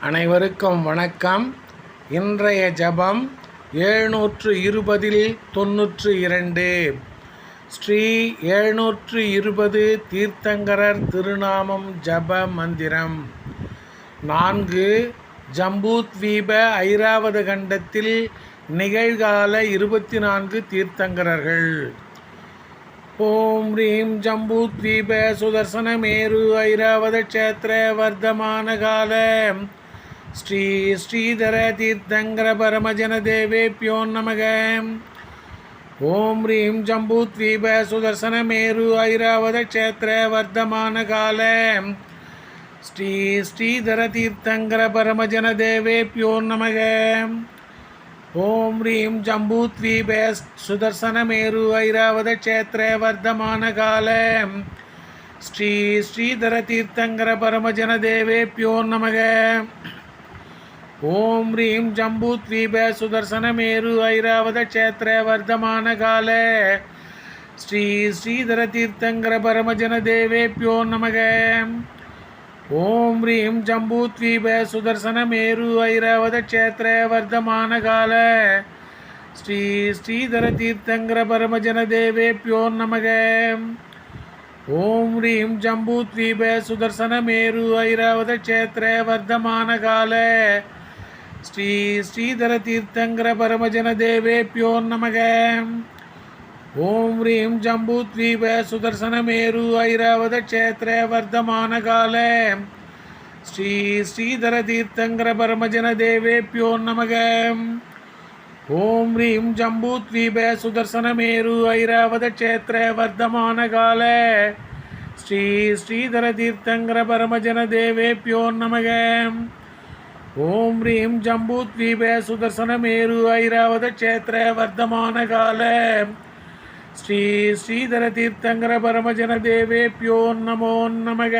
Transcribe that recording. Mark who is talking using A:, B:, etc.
A: அனைவருக்கும் வணக்கம். இன்றைய ஜபம் எழுநூற்று இருபதில் தொன்னூற்று இரண்டு ஸ்ரீ எழுநூற்று இருபது தீர்த்தங்கரர் திருநாமம் ஜப மந்திரம். நான்கு ஜம்பூத்வீப ஐராவத கண்டத்தில் நிகழ்கால இருபத்தி நான்கு தீர்த்தங்கரர்கள். ஓம் ரீம் ஜம்பூத்வீப சுதர்சன மேரு ஐராவத க்ஷேத்திர வர்த்தமான காலம் ஸ்ரீ ஸ்ரீதர தீர்த்தங்கர பரமஜன தேவேப்யோ நமக. ஓம் ஹ்ரீம் ஜம்பூத்வீப சுதர்சன மேரு ஐராவத க்ஷேத்திர வர்த்தமான கால. ஸ்ரீ ஸ்ரீதர தீர்த்தங்கர பரமஜன தேவேப்யோ நமக. ஓம் ஹ்ரீம் ஜம்பூத்வீப சுதர்சன மேரு ஐராவத க்ஷேத்திர வர்த்தமான கால. ஸ்ரீ ஸ்ரீதர தீர்த்தங்கர பரமஜன தேவேப்யோ நமக. ஓம் ரீம் ஜம்பூத்வீப சுதர்சன மேரு ஐராவத க்ஷேத்திர வர்த்தமான கால. ஸ்ரீ ஸ்ரீதர தீர்த்தங்கர பரமஜன தேவேப்பியோ நமக. ஓம் ரீம் ஜம்பூத்வீப சுதர்சன மேரு ஐராவத க்ஷேத்திர வர்த்தமான கால. ஸ்ரீ ஸ்ரீதர தீர்த்தங்கர பரமஜன தேவேப்பியோ நமக. ஓம் ஹ்ரீம் ஜம்பூத்வீப சுதர்சன மேரு ஐராவத க்ஷேத்திர வர்த்தமான கால. ஸ்ரீ ஸ்ரீதர தீர்த்தங்கர பரமஜன தேவேப்யோ நமக. ஓம் ரீம் ஜம்பூத்வீப சுதர்சன மேரு ஐராவத க்ஷேத்திர வர்த்தமான கால ஸ்ரீ ஸ்ரீதர தீர்த்தங்கர பரமஜன தேவேப்யோ நமக. ஓம் ரீம் ஜம்பூத்வீப சுதர்சன மேரு ஐராவத க்ஷேத்திர வர்த்தமான கால ஸ்ரீ ஸ்ரீதர தீர்த்தங்கர பரமஜன தேவேப்யோ நமகம் ஓம் ரீம் ஜம்பூத்வீப சுதர்சன மேரு ஐராவத க்ஷேத்திர வர்த்தமான கால. ஸ்ரீ ஸ்ரீதர தீர்த்தங்கர பரமஜன தேவேப்யோ நமோ நமக.